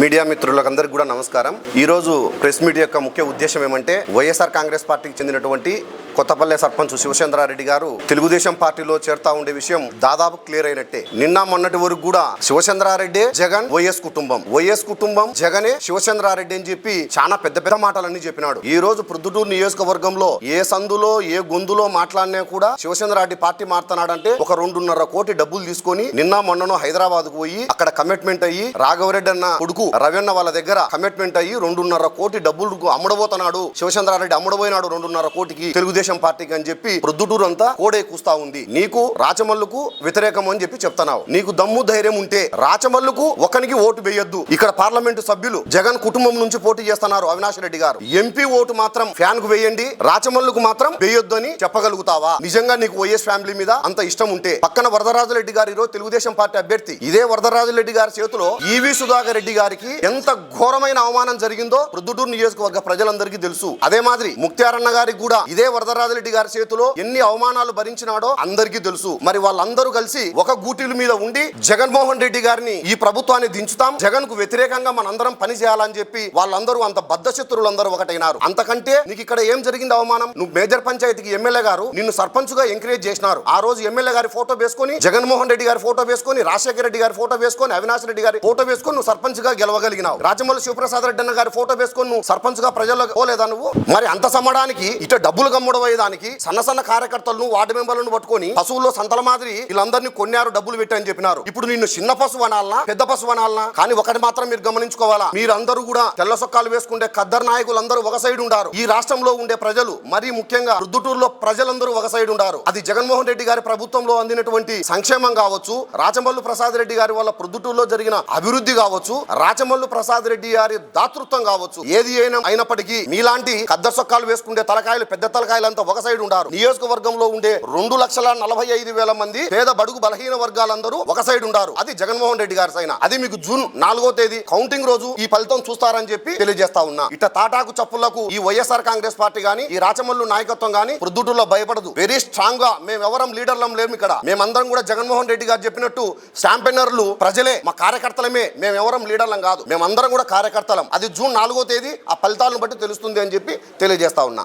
Media మిత్రులకందరికీ కూడా నమస్కారం. ఈరోజు ప్రెస్ మీట్ యొక్క ముఖ్య ఉద్దేశం ఏమంటే వైఎస్ఆర్ కాంగ్రెస్ పార్టీకి చెందినటువంటి కొత్తపల్లె సర్పంచ్ శివచంద్రారెడ్డి గారు తెలుగుదేశం పార్టీలో చేరుతా ఉండే విషయం దాదాపు క్లియర్ అయినట్టే. నిన్న మొన్నటి వరకు కూడా శివచంద్రారెడ్డి జగన్ వైఎస్ కుటుంబం. వైఎస్ కుటుంబం జగనే శివచంద్రారెడ్డి అని చెప్పి చాలా పెద్ద పెద్ద మాటలన్నీ చెప్పినాడు. ఈ రోజు ప్రొద్దుటూరు నియోజకవర్గంలో ఏ సందులో ఏ గొంతులో మాట్లాడినా కూడా శివచంద్రారెడ్డి పార్టీ మారుతున్నాడంటే ఒక రెండున్నర కోటి డబ్బులు తీసుకొని నిన్న మొన్ననో హైదరాబాద్కు పోయి అక్కడ కమిట్మెంట్ అయ్యి రాఘవరెడ్డి అన్న కొడుకు రవీణ వాళ్ళ దగ్గర కమిట్మెంట్ అయ్యి రెండున్నర కోటి డబ్బులు అమ్ముడబోతున్నాడు. శివచంద్రారెడ్డి అమ్ముడబోయినాడు రెండున్నర కోటికి. తెలుగుదేశం పార్టీకి అని చెప్పి ప్రొద్దుటూరు అంతా కోడే కూస్తా ఉంది. నీకు రాచమల్లుకు వ్యతిరేకం అని చెప్పి చెప్తున్నావు. నీకు దమ్ము ధైర్యం ఉంటే రాచమల్లుకు ఒకనికి ఓటు వేయొద్దు. ఇక్కడ పార్లమెంటు సభ్యులు జగన్ కుటుంబం నుంచి పోటీ చేస్తున్నారు అవినాష్ రెడ్డి గారు. ఎంపీ ఓటు మాత్రం ఫ్యాన్కు వేయండి రాచమల్లుకు మాత్రం వేయొద్దు అని చెప్పగలుగుతావా? నిజంగా నీకు వైఎస్ ఫ్యామిలీ మీద అంత ఇష్టం ఉంటే పక్కన వరదరాజులరెడ్డి గారు ఈరోజు తెలుగుదేశం పార్టీ అభ్యర్థి. ఇదే వరదరాజులరెడ్డి గారి చేతిలో ఈవి సుధాకర్ రెడ్డి గారికి ఎంత ఘోరమైన అవమానం జరిగిందో ప్రొద్దుటూరు నియోజకవర్గ ప్రజలందరికీ తెలుసు. అదే మాదిరి ముక్త్యారన్న గారికి కూడా ఇదే వరద రెడ్డి గారి చేతిలో ఎన్ని అవమానాలు భరించినాడో అందరికీ తెలుసు. మరి వాళ్ళందరూ కలిసి ఒక గూటిల మీద ఉండి జగన్మోహన్ రెడ్డి గారిని ఈ ప్రభుత్వాన్ని దించుతాం. జగన్కు వ్యతిరేకంగా మనందరం పని చేయాలని చెప్పి వాళ్ళందరూ అంత బద్ద శత్రులందరూ ఒకటైనారు. అంతకంటే నీకు ఇక్కడ ఏం జరిగింది అవమానం? నువ్వు మేజర్ పంచాయతీకి ఎమ్మెల్యే గారు నిన్ను సర్పంచ్గా ఎంకరేజ్ చేసినారు. ఆ రోజు ఎమ్మెల్యే గారి ఫోటో వేసుకొని జగన్మోహన్ రెడ్డి గారి ఫోటో వేసుకొని రాజశేఖర రెడ్డి గారి ఫోటో వేసుకొని అవినాష్ రెడ్డి గారి ఫోటో వేసుకొని నువ్వు సర్పంచ్గా గెలవగలిగినావు. రాజమౌళి శివప్రసాద్ రెడ్డి అన్న గారి ఫోటో వేసుకొని నువ్వు సర్పంచ్గా ప్రజల్లో పోలేదా నువ్వు? మరి అంత సమ్మడానికి ఇట డబ్బులు అయ్యేదానికి సన్న సన్న కార్యకర్తలను వార్డు మెంబర్లను పట్టుకొని పశువుల్లో సంతల మాదిరి వీళ్ళందరినీ కొన్నారు డబ్బులు పెట్టని అని చెప్పినారు. ఇప్పుడు నిన్ను చిన్న పశువు అనాలనా పెద్ద పశువు అనాలనా? కానీ ఒకటి మాత్రం మీరు గమనించుకోవాలా మీరందరూ కూడా తెల్ల సొక్కాలు వేసుకుంటే ఖద్దర్ నాయకులందరూ ఒక సైడ్ ఉండారు. ఈ రాష్ట్రంలో ఉండే ప్రజలు మరీ ముఖ్యంగా రుద్దుటూరులో ప్రజలందరూ ఒక సైడ్ ఉండారు. అది జగన్మోహన్ రెడ్డి గారి ప్రభుత్వంలో అందినటువంటి సంక్షేమం కావచ్చు రాచమల్లు ప్రసాద్ రెడ్డి గారి వల్ల ప్రొద్దుటూరులో జరిగిన అభివృద్ధి కావచ్చు రాచమల్లు ప్రసాద్ రెడ్డి గారి దాతృత్వం కావచ్చు ఏది అయినా అయినప్పటికీ మీలాంటి కద్దర్ సొక్కాలు వేసుకుంటే తలకాయలు పెద్ద తలకాయలు వేలంతా ఒక సైడ్ ఉండారు నియోజకవర్గంలో ఉండే రెండు లక్షల నలభై ఐదు వేల మంది పేద బడుగు బలహీన వర్గాలందరూ ఒక సైడ్ ఉండారు అది జగన్మోహన్ రెడ్డి గారి సైన. అది మీకు జూన్ నాలుగో తేదీ కౌంటింగ్ రోజు ఈ ఫలితం చూస్తారని చెప్పి తెలియజేస్తా ఉన్నా. ఇట తాటాకు చప్పులకు ఈ వైఎస్ఆర్ కాంగ్రెస్ పార్టీ గాని ఈ రాచమల్లు నాయకత్వం గాని ప్రొద్దుటూరులో భయపడదు. వెరీ స్ట్రాంగ్గా మేము ఎవరం లీడర్లం లేము ఇక్కడ. మేమందరం కూడా జగన్మోహన్ రెడ్డి గారు చెప్పినట్టు స్టాంపెన్నర్లు ప్రజలే మా కార్యకర్తలమే. మేము ఎవరం లీడర్లం కాదు. మేమందరం కూడా కార్యకర్తలం. అది జూన్ నాలుగో తేదీ ఆ ఫలితాలను బట్టి తెలుస్తుంది అని చెప్పి తెలియజేస్తా ఉన్నా.